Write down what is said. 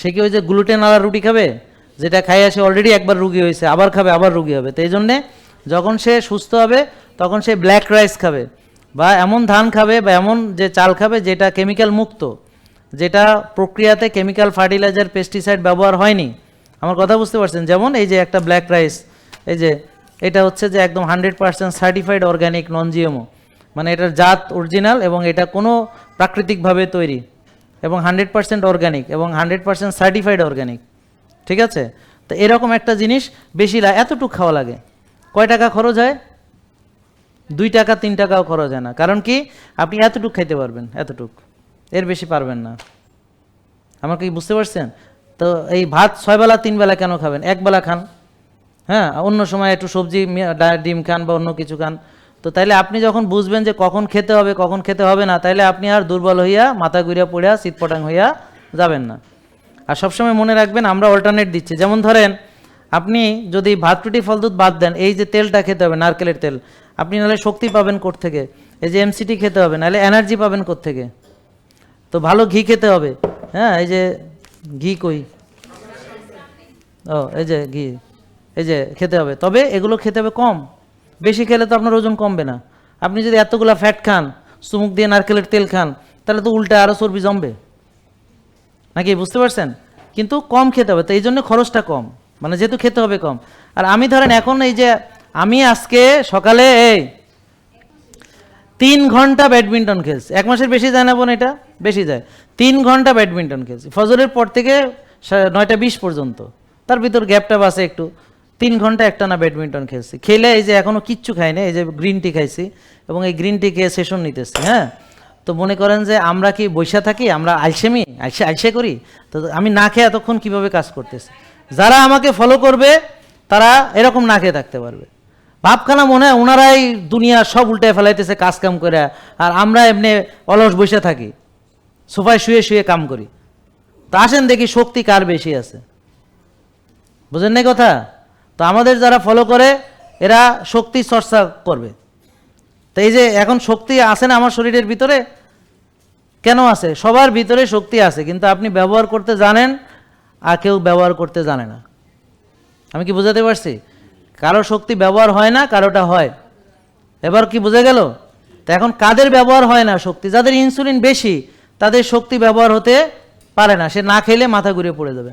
সে কি ওই যে গ্লুটেন আলা রুটি খাবে? যেটা খাইয়া আসে অলরেডি একবার রুগী হয়েছে, আবার খাবে, আবার রুগী হবে। তো এই জন্যে যখন সে সুস্থ হবে, তখন সে ব্ল্যাক রাইস খাবে, বা এমন ধান খাবে, বা এমন যে চাল খাবে, যেটা কেমিক্যাল মুক্ত, যেটা প্রক্রিয়াতে কেমিক্যাল ফার্টিলাইজার পেস্টিসাইড ব্যবহার হয়নি। আমার কথা বুঝতে পারছেন? যেমন এই যে একটা ব্ল্যাক রাইস এই যে এটা হচ্ছে যে একদম hundred percent certified organic non GMO মানে এটার জাত অরিজিনাল এবং এটা কোনো প্রাকৃতিকভাবে তৈরি। এবং হান্ড্রেড পার্সেন্ট অর্গ্যানিক এবং হান্ড্রেড পার্সেন্ট সার্টিফাইড অর্গ্যানিক ঠিক আছে? তো এরকম একটা জিনিস বেশি এতটুকু খাওয়া লাগে। কয় টাকা খরচ হয়? দুই টাকা, তিন টাকাও খরচ হয় না। কারণ কি? আপনি এতটুক খাইতে পারবেন, এতটুক। এর বেশি পারবেন না। আমাকে কি বুঝতে পারছেন? তো এই ভাত ছয় বেলা, তিন বেলা কেন খাবেন? এক বেলা খান। হ্যাঁ? অন্য সময় একটু সবজি ডিম খান বা অন্য কিছু খান। তো তাইলে আপনি যখন বুঝবেন যে কখন খেতে হবে, কখন খেতে হবে না, তাইলে আপনি আর দুর্বল হইয়া, মাথা ঘুরিয়া পড়িয়া শীতপটাং হইয়া যাবেন না। আর সবসময় মনে রাখবেন, আমরা অল্টারনেট দিচ্ছি। যেমন ধরেন, আপনি যদি ভাত, রুটি, ফল, দুধ বাদ দেন, এই যে তেলটা খেতে হবে, নারকেলের তেল, আপনি নাহলে শক্তি পাবেন থেকে এই যে এমসিটি খেতে হবে, নাহলে এনার্জি পাবেন থেকে তো ভালো ঘি খেতে হবে। হ্যাঁ এই যে ঘি কই? ও, এই যে ঘি, এই যে খেতে হবে। তবে এগুলো খেতে হবে কম। বেশি খেলে তো আপনার ওজন কমবে না। আপনি যদি এতগুলা ফ্যাট খান চুমুক দিয়ে নারকেলের তেল খান, তাহলে তো উল্টা আরও চর্বি জমবে। নাকি বুঝতে পারছেন? কিন্তু কম খেতে হবে, তো এই জন্য খরচটা কম। মানে যেহেতু খেতে হবে কম। আর আমি ধরেন এখন এই যে, আমি আজকে সকালে এই তিন ঘণ্টা ব্যাডমিন্টন খেলছি। এক মাসের বেশি যায় না বোন এটা? বেশি যায়। তিন ঘণ্টা ব্যাডমিন্টন খেলছি। ফজরের পর থেকে নয়টা বিশ পর্যন্ত। তার ভিতর গ্যাপটা বাসে একটু। তিন ঘণ্টা একটা না ব্যাডমিন্টন খেলছি। খেলে এই যে এখনও কিচ্ছু খাইনি এই যে গ্রিন টি খাইছি এবং এই গ্রিন টি খেয়ে সেশন নিতেছি হ্যাঁ? তো মনে করেন যে আমরা কি বৈশা থাকি, আমরা আলসেমি, আলসে আলসে করি? তো আমি না খেয়ে এতক্ষণ কীভাবে কাজ করতেছি? যারা আমাকে ফলো করবে, তারা এরকম না খেয়ে থাকতে পারবে। ভাবখানা মনে হয় ওনারাই দুনিয়া সব উল্টে ফেলাইতেছে কাজ কাম করে, আর আমরা এমনি অলস বসে থাকি, সোফায় শুয়ে শুয়ে কাম করি। তা আসেন দেখি শক্তি কার বেশি আছে। বুঝেন নাই কথা? তো আমাদের যারা ফলো করে, এরা শক্তি চর্চা করবে। তো এই যে এখন শক্তি আছে না আমার শরীরের ভিতরে? কেন আছে? সবার ভিতরে শক্তি আছে, কিন্তু আপনি ব্যবহার করতে জানেন আর কেউ ব্যবহার করতে জানে না। আমি কি বোঝাতে পারছি? কারও শক্তি ব্যবহার হয় না, কারোটা হয়। এবার কি বোঝা গেল? তো এখন কাদের ব্যবহার হয় না শক্তি? যাদের ইনসুলিন বেশি, তাদের শক্তি ব্যবহার হতে পারে না। সে না খেলে মাথা ঘুরে পড়ে যাবে।